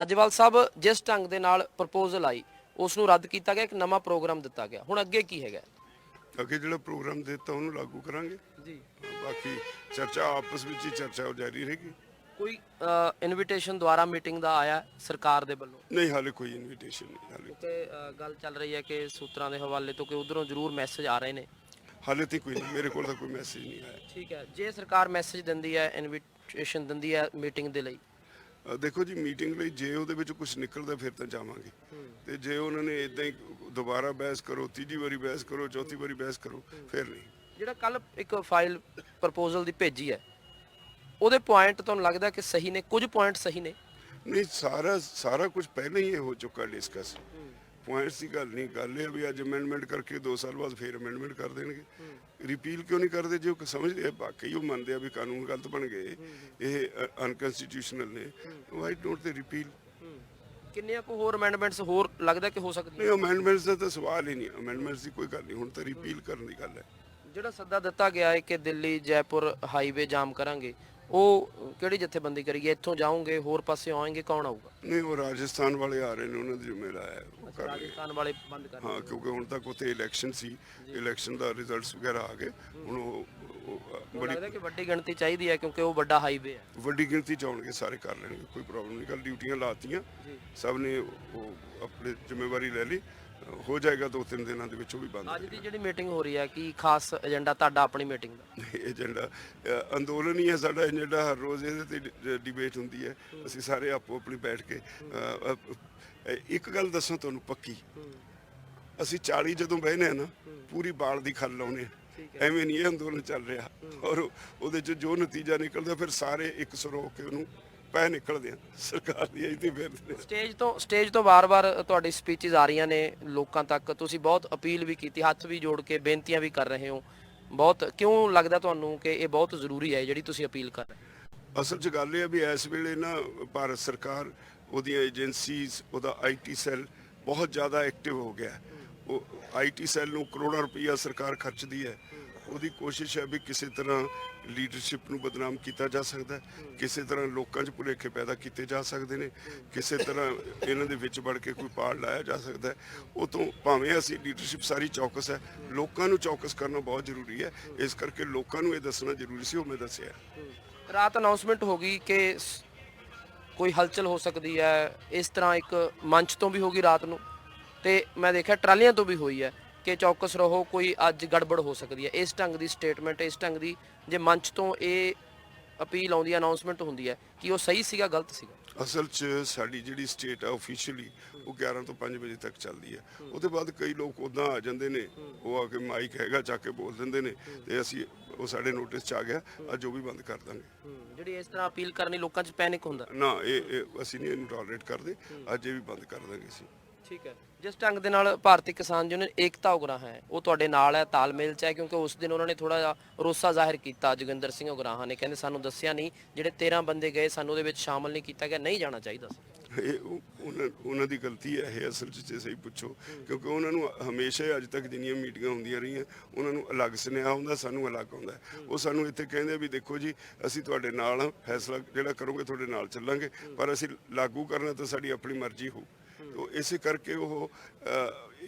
ਰਾਜਵਾਲ ਸਾਹਿਬ ਜਿਸ ਢੰਗ ਦੇ ਨਾਲ ਪ੍ਰਪੋਜ਼ਲ ਆਈ ਉਸ ਨੂੰ ਰੱਦ ਕੀਤਾ ਗਿਆ ਇੱਕ ਨਵਾਂ ਪ੍ਰੋਗਰਾਮ ਦਿੱਤਾ ਗਿਆ। ਹੁਣ ਅੱਗੇ ਕੀ ਹੈਗਾ? ਅੱਗੇ ਜਿਹੜਾ ਪ੍ਰੋਗਰਾਮ ਦਿੱਤਾ ਉਹਨੂੰ ਲਾਗੂ ਕਰਾਂਗੇ। ਜੀ। ਬਾਕੀ ਚਰਚਾ ਆਪਸ ਵਿੱਚ ਹੀ ਚਰਚਾ ਜਾਰੀ ਰਹੇਗੀ। ਕੋਈ ਇਨਵੀਟੇਸ਼ਨ ਦੁਆਰਾ ਮੀਟਿੰਗ ਦਾ ਆਇਆ ਸਰਕਾਰ ਦੇ ਵੱਲੋਂ? ਨਹੀਂ ਹਾਲੇ ਕੋਈ ਇਨਵੀਟੇਸ਼ਨ ਨਹੀਂ ਹਾਲੇ। ਅ, ਗੱਲ ਚੱਲ ਰਹੀ ਹੈ ਕਿ ਸੂਤਰਾਂ ਦੇ ਹਵਾਲੇ ਤੋਂ ਕਿ ਉਧਰੋਂ ਜ਼ਰੂਰ ਮੈਸੇਜ ਆ ਰਹੇ ਨੇ? ਹਾਲੇ ਤੇ ਕੋਈ ਨਹੀਂ ਮੇਰੇ ਕੋਲ ਤਾਂ ਕੋਈ ਮੈਸੇਜ ਨਹੀਂ ਆਇਆ। ਠੀਕ ਹੈ ਜੇ ਸਰਕਾਰ ਮੈਸੇਜ ਦਿੰਦੀ ਹੈ ਇਨਵੀਟੇਸ਼ਨ ਦਿੰਦੀ ਹੈ ਮੀਟਿੰਗ ਦੇ ਲਈ ਦੇਖੋ ਜੀ ਮੀਟਿੰਗ ਲਈ ਜੇ ਉਹਦੇ ਵਿੱਚ ਕੁਝ ਨਿਕਲਦਾ ਫਿਰ ਤਾਂ ਜਾਵਾਂਗੇ। ਤੇ ਜੇ ਉਹਨਾਂ ਨੇ ਇਦਾਂ ਹੀ ਦੁਬਾਰਾ ਬਹਿਸ ਕਰੋ ਤੀਜੀ ਵਾਰੀ ਬਹਿਸ ਕਰੋ ਚੌਥੀ ਵਾਰੀ ਬਹਿਸ ਕਰੋ ਫਿਰ ਨਹੀਂ। ਜਿਹੜਾ ਕੱਲ ਇੱਕ ਫਾਈਲ ਪ੍ਰਪੋਜ਼ਲ ਦੀ ਭੇਜੀ ਹੈ ਉਹਦੇ ਪੁਆਇੰਟ ਤੁਹਾਨੂੰ ਲੱਗਦਾ ਕਿ ਸਹੀ ਨੇ? ਕੁਝ ਪੁਆਇੰਟ ਸਹੀ ਨੇ? ਨਹੀਂ ਸਾਰਾ ਸਾਰਾ ਕੁਝ ਪਹਿਲਾਂ ਹੀ ਇਹ ਹੋ ਚੁੱਕਾ ਡਿਸਕਸ ਪੁਆਇੰਟਸ ਦੀ ਗੱਲ ਨਹੀਂ ਗੱਲ ਇਹ ਆ ਵੀ ਅੱਜ ਅਮੈਂਡਮੈਂਟ ਕਰਕੇ 2 ਸਾਲ ਬਾਅਦ ਫਿਰ ਅਮੈਂਡਮੈਂਟ ਕਰ ਦੇਣਗੇ। ਰਿਪੀਲ ਕਿਉਂ ਨਹੀਂ ਕਰਦੇ ਜੇ ਉਹ ਸਮਝਦੇ ਆ ਵਾਕਈ ਉਹ ਮੰਨਦੇ ਆ ਵੀ ਕਾਨੂੰਨ ਗਲਤ ਬਣ ਗਏ। ਇਹ ਅਨਕਨਸਟੀਟਿਊਸ਼ਨਲ ਨੇ। ਵਾਈ ਡੋਂਟ ਦੇ ਰਿਪੀਲ ਕਿੰਨੀਆਂ ਕੁ ਹੋਰ ਅਮੈਂਡਮੈਂਟਸ ਹੋਰ ਲੱਗਦਾ ਕਿ ਹੋ ਸਕਦੀਆਂ? ਨਹੀਂ ਅਮੈਂਡਮੈਂਟਸ ਦਾ ਤਾਂ ਸਵਾਲ ਹੀ ਨਹੀਂ। ਅਮੈਂਡਮੈਂਟਸ ਦੀ ਕੋਈ ਗੱਲ ਨਹੀਂ। ਹੁਣ ਤਾਂ ਰਿਪੀਲ ਕਰਨ ਦੀ ਗੱਲ ਹੈ। ਜਿਹੜਾ ਸੱਦਾ ਦਿੱਤਾ ਗਿਆ ਹੈ ਕਿ ਦਿੱਲੀ ਜੈਪੁਰ ਹਾਈਵੇ ਜਾਮ ਕਰਾਂਗੇ ਉਹ ਕਿਹੜੀ ਜਥੇਬੰਦੀ ਕਰੀਏ? ਇੱਥੋਂ ਜਾਓਗੇ ਹੋਰ ਪਾਸੇ ਆਉਣਗੇ ਕੌਣ ਆਊਗਾ? ਨਹੀਂ ਉਹ ਰਾਜਸਥਾਨ ਵਾਲੇ ਆ ਰਹੇ ਨੇ ਉਹਨਾਂ ਦੇ ਜ਼ਿੰਮੇਵਾਰ ਹੈ ਉਹ ਕਰ ਰਹੇ ਰਾਜਸਥਾਨ ਵਾਲੇ ਬੰਦ ਕਰ ਹਾਂ ਕਿਉਂਕਿ ਹੁਣ ਤੱਕ ਉੱਥੇ ਇਲੈਕਸ਼ਨ ਸੀ ਇਲੈਕਸ਼ਨ ਦਾ ਰਿਜ਼ਲਟਸ ਵਗੈਰਾ ਆ ਗਏ। ਹੁਣ ਉਹ ਬੜੀ ਲੱਗਦਾ ਕਿ ਵੱਡੀ ਗਿਣਤੀ ਚਾਹੀਦੀ ਹੈ ਕਿਉਂਕਿ ਉਹ ਵੱਡਾ ਹਾਈਵੇ ਹੈ। ਵੱਡੀ ਗਿਣਤੀ ਚ ਆਉਣਗੇ ਸਾਰੇ ਕਰ ਲੈਣਗੇ ਕੋਈ ਪ੍ਰੋਬਲਮ ਨਹੀਂ। ਕੱਲ ਡਿਊਟੀਆਂ ਲਾਤੀਆਂ ਸਭ ਨੇ ਉਹ ਆਪਣੀ ਜ਼ਿੰਮੇਵਾਰੀ ਲੈ ਲਈ। ਹੋ ਜਾਏਗਾ ਦੋ ਤਿੰਨ ਦਿਨਾਂ ਦੇ ਵਿੱਚ ਉਹ ਵੀ ਬੰਦ ਅੱਜ ਦੀ ਜਿਹੜੀ ਮੀਟਿੰਗ ਹੋ ਰਹੀ ਹੈ ਕੀ ਖਾਸ ਏਜੰਡਾ ਤੁਹਾਡਾ ਆਪਣੀ ਮੀਟਿੰਗ ਦਾ? ਏਜੰਡਾ ਅ, ਅੰਦੋਲਨ ਹੀ ਹੈ ਸਾਡਾ ਏਜੰਡਾ ਹਰ ਰੋਜ਼ ਇਹਦੇ ਤੇ ਡਿਬੇਟ ਹੁੰਦੀ ਹੈ। ਅਸੀਂ ਸਾਰੇ ਆਪੋ ਆਪਣੀ ਬੈਠ ਕੇ ਅ, ਅ, ਇੱਕ ਗੱਲ ਦੱਸਾਂ ਤੁਹਾਨੂੰ ਪੱਕੀ। ਅਸੀਂ 40 ਜਦੋਂ ਬਹਿਨੇ ਆ ਨਾ ਪੂਰੀ ਬਾਲ ਦੀ ਖੱਲ ਲਾਉਨੇ ਆ। ਐਵੇਂ ਨਹੀਂ ਇਹ ਅੰਦੋਲਨ ਚੱਲ ਰਿਹਾ। ਔਰ ਉਹਦੇ ਚ ਜੋ ਨਤੀਜਾ ਨਿਕਲਦਾ ਫਿਰ ਸਾਰੇ ਇੱਕ ਸੁਰ ਹੋ ਕੇ ਉਹਨੂੰ ਪੈ ਨਿਕਲਦੇ ਆ। ਸਰਕਾਰ ਦੀ ਇਹਦੀ ਫਿਰਦੇ ਨੇ ਸਟੇਜ ਤੋਂ ਸਟੇਜ ਤੋਂ ਵਾਰ-ਵਾਰ ਤੁਹਾਡੀ ਸਪੀਚਸ ਆ ਰਹੀਆਂ ਨੇ ਲੋਕਾਂ ਤੱਕ। ਤੁਸੀਂ ਬਹੁਤ ਅਪੀਲ ਵੀ ਕੀਤੀ ਹੱਥ ਵੀ ਜੋੜ ਕੇ ਬੇਨਤੀਆਂ ਵੀ ਕਰ ਰਹੇ ਹੋ। ਬਹੁਤ ਕਿਉਂ ਲੱਗਦਾ ਤੁਹਾਨੂੰ ਕਿ ਇਹ ਬਹੁਤ ਜ਼ਰੂਰੀ ਹੈ ਜਿਹੜੀ ਤੁਸੀਂ ਅਪੀਲ ਕਰ ਰਹੇ ਹੋ? ਅਸਲ 'ਚ ਗੱਲ ਇਹ ਆ ਵੀ ਇਸ ਵੇਲੇ ਨਾ ਭਾਰਤ ਸਰਕਾਰ ਉਹਦੀਆਂ ਏਜੰਸੀਜ਼ ਉਹਦਾ ਆਈਟੀ ਸੈੱਲ ਬਹੁਤ ਜ਼ਿਆਦਾ ਐਕਟਿਵ ਹੋ ਗਿਆ। ਹੈ। ਉਹ ਆਈਟੀ ਸੈੱਲ ਨੂੰ ਕਰੋੜਾਂ ਰੁਪਈਆ ਸਰਕਾਰ ਖਰਚਦੀ ਹੈ। ਉਹਦੀ ਕੋਸ਼ਿਸ਼ ਹੈ ਵੀ ਕਿਸੇ ਤਰ੍ਹਾਂ ਲੀਡਰਸ਼ਿਪ ਨੂੰ ਬਦਨਾਮ ਕੀਤਾ ਜਾ ਸਕਦਾ ਕਿਸੇ ਤਰ੍ਹਾਂ ਲੋਕਾਂ 'ਚ ਭੁਲੇਖੇ ਪੈਦਾ ਕੀਤੇ ਜਾ ਸਕਦੇ ਨੇ। ਕਿਸੇ ਤਰ੍ਹਾਂ ਇਹਨਾਂ ਦੇ ਵਿੱਚ ਵੜ ਕੇ ਕੋਈ ਪਾੜ ਲਾਇਆ ਜਾ ਸਕਦਾ ਉਹ ਤੋਂ ਭਾਵੇਂ ਅਸੀਂ ਲੀਡਰਸ਼ਿਪ ਸਾਰੀ ਚੌਕਸ ਹੈ, ਲੋਕਾਂ ਨੂੰ ਚੌਕਸ ਕਰਨਾ ਬਹੁਤ ਜ਼ਰੂਰੀ ਹੈ। ਇਸ ਕਰਕੇ ਲੋਕਾਂ ਨੂੰ ਇਹ ਦੱਸਣਾ ਜ਼ਰੂਰੀ ਸੀ, ਉਹ ਮੈਂ ਦੱਸਿਆ ਰਾਤ ਅਨਾਉਂਸਮੈਂਟ ਹੋ ਗਈ ਕਿ ਕੋਈ ਹਲਚਲ ਹੋ ਸਕਦੀ ਹੈ। ਇਸ ਤਰ੍ਹਾਂ ਇੱਕ ਮੰਚ ਤੋਂ ਵੀ ਹੋਗੀ ਰਾਤ ਨੂੰ। ਤੇ ਮੈਂ ਦੇਖਿਆ ਟਰਾਲੀਆਂ ਤੋਂ ਵੀ ਹੋਈ ਹੈ। ਕਿ ਚੌਕਸ ਰਹੋ ਕੋਈ ਅੱਜ ਗੜਬੜ ਹੋ ਸਕਦੀ ਹੈ। ਇਸ ਢੰਗ ਦੀ ਸਟੇਟਮੈਂਟ ਇਸ ਢੰਗ ਦੀ ਜੇ ਮੰਚ ਤੋਂ ਇਹ ਅਪੀਲ ਆਉਂਦੀ ਹੈ ਅਨਾਉਂਸਮੈਂਟ ਹੁੰਦੀ ਹੈ ਕਿ ਉਹ ਸਹੀ ਸੀਗਾ ਗਲਤ ਸੀਗਾ? ਅਸਲ 'ਚ ਸਾਡੀ ਜਿਹੜੀ ਸਟੇਟ ਆ ਆਫੀਸ਼ੀਅਲੀ ਉਹ 11 ਤੋਂ 5 ਵਜੇ ਤੱਕ ਚੱਲਦੀ ਹੈ। ਉਹਦੇ ਬਾਅਦ ਕਈ ਲੋਕ ਉਦਾਂ ਆ ਜਾਂਦੇ ਨੇ ਉਹ ਆ ਕੇ ਮਾਈਕ ਹੈਗਾ ਚੱਕ ਕੇ ਬੋਲ ਦਿੰਦੇ ਨੇ ਤੇ ਅਸੀਂ ਉਹ ਸਾਡੇ ਨੋਟਿਸ 'ਚ ਆ ਗਿਆ ਅੱਜ ਉਹ ਵੀ ਬੰਦ ਕਰ ਦਾਂਗੇ। ਜਿਹੜੀ ਇਸ ਤਰ੍ਹਾਂ ਅਪੀਲ ਕਰਨੀ ਲੋਕਾਂ 'ਚ ਪੈਨਿਕ ਹੁੰਦਾ। ਨਾ ਇਹ ਅਸੀਂ ਨਹੀਂ ਇਹਨੂੰ ਟੋਲਰੇਟ ਕਰਦੇ ਅੱਜ ਇਹ ਵੀ ਬੰਦ ਕਰ ਦਾਂਗੇ ਅਸੀਂ। ਠੀਕ ਹੈ। ਜਿਸ ਢੰਗ ਦੇ ਨਾਲ ਭਾਰਤੀ ਕਿਸਾਨ ਯੂਨੀਅਨ ਏਕਤਾ ਉਗਰਾਹ ਹੈ, ਉਹ ਤੁਹਾਡੇ ਨਾਲ ਹੈ, ਤਾਲਮੇਲ ਚ ਹੈ, ਕਿਉਂਕਿ ਉਸ ਦਿਨ ਉਹਨਾਂ ਨੇ ਥੋੜਾ ਜਿਹਾ ਰੋਸਾ ਜ਼ਾਹਿਰ ਕੀਤਾ, ਜੋਗਿੰਦਰ ਸਿੰਘ ਉਗਰਾਹਾਂ ਨੇ। ਕਹਿੰਦੇ ਸਾਨੂੰ ਦੱਸਿਆ ਨਹੀਂ, ਜਿਹੜੇ 13 ਬੰਦੇ ਗਏ, ਸਾਨੂੰ ਉਹਦੇ ਵਿੱਚ ਸ਼ਾਮਲ ਨਹੀਂ ਕੀਤਾ ਗਿਆ, ਨਹੀਂ ਜਾਣਾ ਚਾਹੀਦਾ ਸੀ। ਇਹ ਉਹਨਾਂ ਉਹਨਾਂ ਦੀ ਗਲਤੀ ਹੈ, ਇਹ ਅਸਲ 'ਚ ਜੇ ਸਹੀ ਪੁੱਛੋ, ਕਿਉਂਕਿ ਉਹਨਾਂ ਨੂੰ ਹਮੇਸ਼ਾ ਹੀ ਅੱਜ ਤੱਕ ਜਿੰਨੀਆਂ ਮੀਟਿੰਗਾਂ ਹੁੰਦੀਆਂ ਰਹੀਆਂ, ਉਹਨਾਂ ਨੂੰ ਅਲੱਗ ਸੁਨੇਹਾ ਹੁੰਦਾ, ਸਾਨੂੰ ਅਲੱਗ ਆਉਂਦਾ ਉਹ ਸਾਨੂੰ ਇੱਥੇ ਕਹਿੰਦੇ ਵੀ ਦੇਖੋ ਜੀ, ਅਸੀਂ ਤੁਹਾਡੇ ਨਾਲ ਹਾਂ, ਫੈਸਲਾ ਜਿਹੜਾ ਕਰੋਗੇ ਤੁਹਾਡੇ ਨਾਲ ਚੱਲਾਂਗੇ, ਪਰ ਅਸੀਂ ਲਾਗੂ ਕਰਨਾ ਤਾਂ ਸਾਡੀ ਆਪਣੀ ਮਰਜ਼ੀ ਹੋ ਤੋ ਇਸੇ ਕਰਕੇ ਉਹ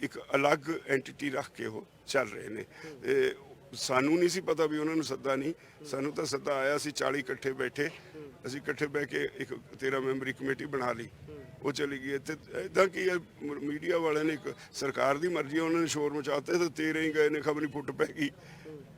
ਇੱਕ ਅਲੱਗ ਐਂਟੀਟੀ ਰੱਖ ਕੇ ਉਹ ਚੱਲ ਰਹੇ ਨੇ। ਤੇ ਸਾਨੂੰ ਨਹੀਂ ਸੀ ਪਤਾ ਵੀ ਉਹਨਾਂ ਨੂੰ ਸੱਦਾ ਨਹੀਂ। ਸਾਨੂੰ ਤਾਂ ਸੱਦਾ ਆਇਆ ਸੀ 40 ਇਕੱਠੇ ਬੈਠੇ। ਅਸੀਂ ਇਕੱਠੇ ਬਹਿ ਕੇ ਇੱਕ 13 ਮੈਂਬਰੀ ਕਮੇਟੀ ਬਣਾ ਲਈ। ਉਹ ਚਲੀ ਗਈ ਇੱਥੇ। ਇਦਾਂ ਕੀ ਹੈ ਮੀਡੀਆ ਵਾਲਿਆਂ ਨੇ ਇੱਕ ਸਰਕਾਰ ਦੀ ਮਰਜ਼ੀ ਉਹਨਾਂ ਨੇ ਸ਼ੋਰ ਮਚਾਤੇ ਤੇ 13 ਹੀ ਗਏ ਨੇ, ਖਬਰ ਨਹੀਂ ਫੁੱਟ ਪੈ ਗਈ।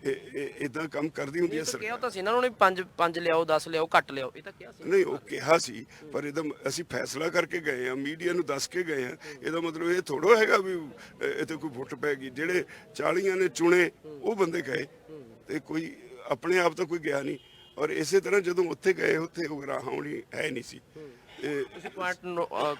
ਇਦਾਂ ਕੰਮ ਕਰਦੀ ਹੁੰਦੀ ਹੈ ਕਿਹਾ ਸਰਕਾਰ ਤਾਂ ਸੀ ਨਾ ਉਹਨਾਂ ਨੇ ਪੰਜ ਪੰਜ ਲਿਆਓ 10 ਲਿਆਓ ਘੱਟ ਲਿਆਓ। ਇਹ ਤਾਂ ਕਿਹਾ ਸੀ। ਨਹੀਂ ਉਹ ਕਿਹਾ ਸੀ ਪਰ ਇਹਦਾ ਮ- ਅਸੀਂ ਫੈਸਲਾ ਕਰਕੇ ਗਏ ਆ ਮੀਡੀਆ ਨੂੰ ਦੱਸ ਕੇ ਗਏ ਆ ਇਹਦਾ ਮਤਲਬ ਇਹ ਥੋੜੋ ਹੈਗਾ ਵੀ ਅ, ਇੱਥੇ ਕੋਈ ਫੁੱਟ ਪੈ ਗਈ। ਜਿਹੜੇ 40 ਨੇ ਚੁਣੇ ਉਹ ਬੰਦੇ ਗਏ। ਤੇ ਕੋਈ ਆਪਣੇ ਆਪ ਤਾਂ ਕੋਈ ਗਿਆ ਨਹੀਂ। ਔਰ ਇਸੇ ਤਰ੍ਹਾਂ ਜਦੋਂ ਉੱਥੇ ਗਏ ਉੱਥੇ ਉਗਰਾਹਾਂ ਹੋਣੀ ਹੈ ਨਹੀਂ ਸੀ। ਇਹ ਤੁਸੀਂ ਪੁਆਇੰਟ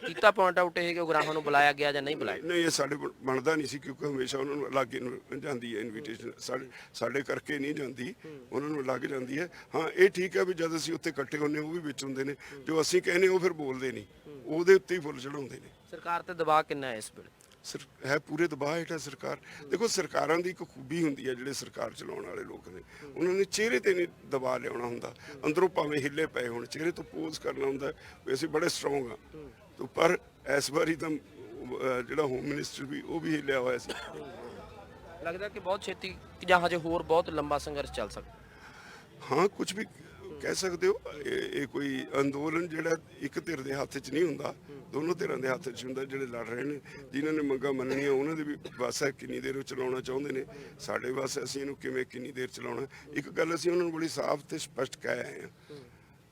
ਕੀਤਾ ਪੁਆਇੰਟ ਆਊਟ ਇਹ ਕਿ ਉਗਰਾਹਾਂ ਨੂੰ ਬੁਲਾਇਆ ਗਿਆ ਜਾਂ ਨਹੀਂ ਬੁਲਾਇਆ ਨਹੀਂ ਇਹ ਸਾਡੇ ਕੋਲ ਬਣਦਾ ਨਹੀਂ ਸੀ ਕਿਉਂਕਿ ਹਮੇਸ਼ਾ ਉਹਨਾਂ ਨੂੰ ਅਲੱਗ ਇਨ- ਜਾਂਦੀ ਹੈ ਇਨਵੀਟੇਸ਼ਨ ਸਾਡੇ ਸਾਡੇ ਕਰਕੇ ਨਹੀਂ ਜਾਂਦੀ ਉਹਨਾਂ ਨੂੰ ਅਲੱਗ ਜਾਂਦੀ ਹੈ। ਹਾਂ ਇਹ ਠੀਕ ਹੈ ਵੀ ਜਦ ਅਸੀਂ ਉੱਥੇ ਇਕੱਠੇ ਹੁੰਨੇ ਉਹ ਵੀ ਵਿੱਚ ਹੁੰਦੇ ਨੇ। ਜੋ ਅਸੀਂ ਕਹਿੰਦੇ ਉਹ ਫਿਰ ਬੋਲਦੇ ਨਹੀਂ। ਉਹਦੇ ਉੱਤੇ ਹੀ ਫੁੱਲ ਚੜਾਉਂਦੇ ਨੇ। ਸਰਕਾਰ ਤੇ ਦਬਾਅ ਕਿੰਨਾ ਹੈ ਇਸ ਵੇਲੇ? ਸਰ ਹੈ ਪੂਰੇ ਦਬਾਅ ਹੇਠ ਹੈ ਸਰਕਾਰ। ਦੇਖੋ ਸਰਕਾਰਾਂ ਦੀ ਇੱਕ ਖੂਬੀ ਹੁੰਦੀ ਹੈ ਜਿਹੜੇ ਸਰਕਾਰ ਚਲਾਉਣ ਵਾਲੇ ਲੋਕ ਨੇ। ਉਹਨਾਂ ਨੇ ਚਿਹਰੇ ਤੇ ਨਹੀਂ ਦਬਾਅ ਲਿਆਉਣਾ ਹੁੰਦਾ। ਅੰਦਰੋਂ ਭਾਵੇਂ ਹਿੱਲੇ ਪਏ ਹੋਣ ਚਿਹਰੇ ਤੋਂ ਪੋਜ਼ ਕਰਨਾ ਹੁੰਦਾ ਵੀ ਅਸੀਂ ਬੜੇ ਸਟਰੋਂਗ ਆ ਤੋ ਪਰ ਇਸ ਵਾਰੀ ਤਾਂ ਜਿਹੜਾ ਹੋਮ ਮਿਨਿਸਟਰ ਵੀ ਉਹ ਵੀ ਹਿੱਲਿਆ ਹੋਇਆ ਸੀ। ਲੱਗਦਾ ਕਿ ਬਹੁਤ ਛੇਤੀ ਜਾਂ ਹਜੇ ਹੋਰ ਬਹੁਤ ਲੰਬਾ ਸੰਘਰਸ਼ ਚੱਲ ਸਕਦਾ। ਹਾਂ ਕੁਝ ਵੀ ਕਹਿ ਸਕਦੇ ਹੋ, ਇਹ ਇਹ ਕੋਈ ਅੰਦੋਲਨ ਜਿਹੜਾ ਇੱਕ ਧਿਰ ਦੇ ਹੱਥ 'ਚ ਨਹੀਂ ਹੁੰਦਾ, ਦੋਨੋਂ ਧਿਰਾਂ ਦੇ ਹੱਥ 'ਚ ਹੁੰਦਾ ਜਿਹੜੇ ਲੜ ਰਹੇ ਨੇ, ਜਿਨ੍ਹਾਂ ਨੇ ਮੰਗਾਂ ਮੰਨਣੀਆਂ, ਉਹਨਾਂ ਦੇ ਵੀ ਬਸ ਕਿੰਨੀ ਦੇਰ ਉਹ ਚਲਾਉਣਾ ਚਾਹੁੰਦੇ ਨੇ। ਸਾਡੇ ਬਸ ਅਸੀਂ ਇਹਨੂੰ ਕਿਵੇਂ ਕਿੰਨੀ ਦੇਰ ਚਲਾਉਣਾ? ਇੱਕ ਗੱਲ ਅਸੀਂ ਉਹਨਾਂ ਨੂੰ ਬੜੀ ਸਾਫ਼ ਤੇ ਸਪਸ਼ਟ ਕਹਿ ਆਏ ਹਾਂ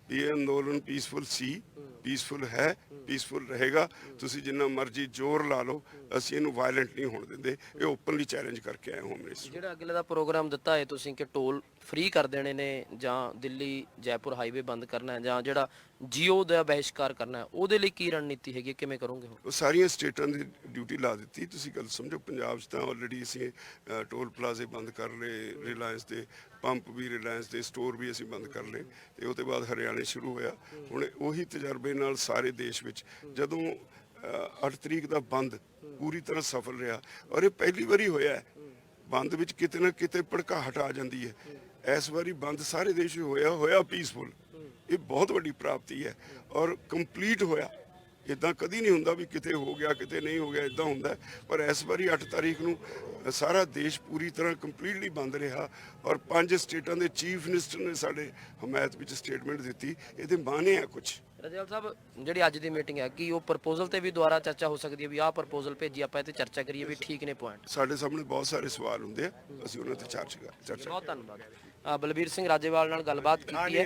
ਵੀ ਇਹ ਅੰਦੋਲਨ ਪੀਸਫੁਲ ਸੀ ਪੀਸਫੁਲ ਹੈ ਪੀਸਫੁਲ ਰਹੇਗਾ। ਤੁਸੀਂ ਜਿੰਨਾ ਮਰਜ਼ੀ ਜ਼ੋਰ ਲਾ ਲਓ, ਅਸੀਂ ਇਹਨੂੰ ਵਾਇਲੈਂਟ ਨਹੀਂ ਹੋਣ ਦਿੰਦੇ। ਇਹ ਓਪਨਲੀ ਚੈਲੰਜ ਕਰਕੇ ਆਏ ਹੋਮ ਮਿਨਿਸਟਰ ਜਿਹੜਾ ਅਗਲੇ ਦਾ ਪ੍ਰੋਗਰਾਮ ਦਿੱਤਾ ਹੈ, ਤੁਸੀਂ ਕਿ ਟੋਲ ਫ੍ਰੀ ਕਰ ਦੇਣੇ ਨੇ ਜਾਂ ਦਿੱਲੀ ਜੈਪੁਰ ਹਾਈਵੇ ਬੰਦ ਕਰਨਾ ਹੈ ਜਾਂ ਜਿਹੜਾ ਜੀਓ ਦਾ ਬਹਿਸ਼ਕਾਰ ਕਰਨਾ ਹੈ ਉਹਦੇ ਲਈ ਕੀ ਰਣਨੀਤੀ ਹੈਗੀ ਹੈ? ਕਿਵੇਂ ਕਰੋਗੇ ਹੁਣ? ਉਹ ਸਾਰੀਆਂ ਸਟੇਟਾਂ ਦੀ ਡਿਊਟੀ ਲਾ ਦਿੱਤੀ। ਤੁਸੀਂ ਗੱਲ ਸਮਝੋ ਪੰਜਾਬ 'ਚ ਤਾਂ ਆਲਰੇਡੀ ਅਸੀਂ ਅ, ਟੋਲ ਪਲਾਜ਼ੇ ਬੰਦ ਕਰ ਲਏ ਰਿਲਾਇੰਸ ਦੇ ਪੰਪ ਵੀ ਰਿਲਾਇੰਸ ਦੇ ਸਟੋਰ ਵੀ ਅਸੀਂ ਬੰਦ ਕਰ ਲਏ ਤੇ ਉਹ ਤੋਂ ਬਾਅਦ ਹਰਿਆਣੇ ਸ਼ੁਰੂ ਹੋਇਆ। ਹੁਣ ਉਹੀ ਤਜਰਬੇ ਨਾਲ ਸਾਰੇ ਦੇਸ਼ ਵਿੱਚ ਜਦੋਂ 8 ਤਰੀਕ ਦਾ ਬੰਦ ਪੂਰੀ ਤਰ੍ਹਾਂ ਸਫਲ ਰਿਹਾ ਔਰ ਇਹ ਪਹਿਲੀ ਵਾਰੀ ਹੋਇਆ ਹੈ। ਬੰਦ ਵਿੱਚ ਕਿਤੇ ਨਾ ਕਿਤੇ ਭੜਕਾਹਟ ਆ ਜਾਂਦੀ ਹੈ। ਇਸ ਵਾਰੀ ਬੰਦ ਸਾਰੇ ਦੇਸ਼ 'ਚ ਹੋਇਆ ਹੋਇਆ ਪੀਸਫੁਲ ਇਹ ਬਹੁਤ ਵੱਡੀ ਪ੍ਰਾਪਤੀ ਹੈ ਔਰ ਕੰਪਲੀਟ ਹੋਇਆ। ਇਦਾਂ ਕਦੀ ਨਹੀਂ ਹੁੰਦਾ ਵੀ ਕਿਤੇ ਹੋ ਗਿਆ ਕਿਤੇ ਨਹੀਂ ਹੋ ਗਿਆ ਇਦਾਂ ਹੁੰਦਾ। ਪਰ ਇਸ ਵਾਰੀ 8 ਤਾਰੀਖ ਨੂੰ ਸਾਰਾ ਦੇਸ਼ ਪੂਰੀ ਤਰ੍ਹਾਂ ਕੰਪਲੀਟਲੀ ਬੰਦ ਰਿਹਾ ਔਰ ਪੰਜ ਸਟੇਟਾਂ ਦੇ ਚੀਫ ਮਿਨਿਸਟਰ ਨੇ ਸਾਡੇ ਹਮਾਇਤ ਵਿੱਚ ਸਟੇਟਮੈਂਟ ਦਿੱਤੀ। ਇਹਦੇ ਮਾਨੇ ਆ ਕੁਝ ਰਜਲ ਸਾਹਿਬ ਜਿਹੜੀ ਅੱਜ ਦੀ ਮੀਟਿੰਗ ਹੈ ਕੀ ਉਹ ਪ੍ਰਪੋਜ਼ਲ ਤੇ ਵੀ ਦੁਬਾਰਾ ਚਰਚਾ ਹੋ ਸਕਦੀ ਹੈ ਵੀ ਆਹ ਪ੍ਰਪੋਜ਼ਲ ਭੇਜੀ ਆਪਾਂ ਇਹ ਤੇ ਚਰਚਾ ਕਰੀਏ ਵੀ ਠੀਕ ਨੇ ਪੁਆਇੰਟ ਸਾਡੇ ਸਾਹਮਣੇ ਬਹੁਤ ਸਾਰੇ ਸਵਾਲ ਹੁੰਦੇ ਆ ਅਸੀਂ ਉਹਨਾਂ ਤੇ ਚਰਚਾ ਕਰ- ਚਰਚਾ ਬਹੁਤ ਧੰਨਵਾਦ। ਅ, ਬਲਬੀਰ ਸਿੰਘ ਰਾਜੇਵਾਲ ਨਾਲ ਗੱਲਬਾਤ ਕੀਤੀ ਹੈ।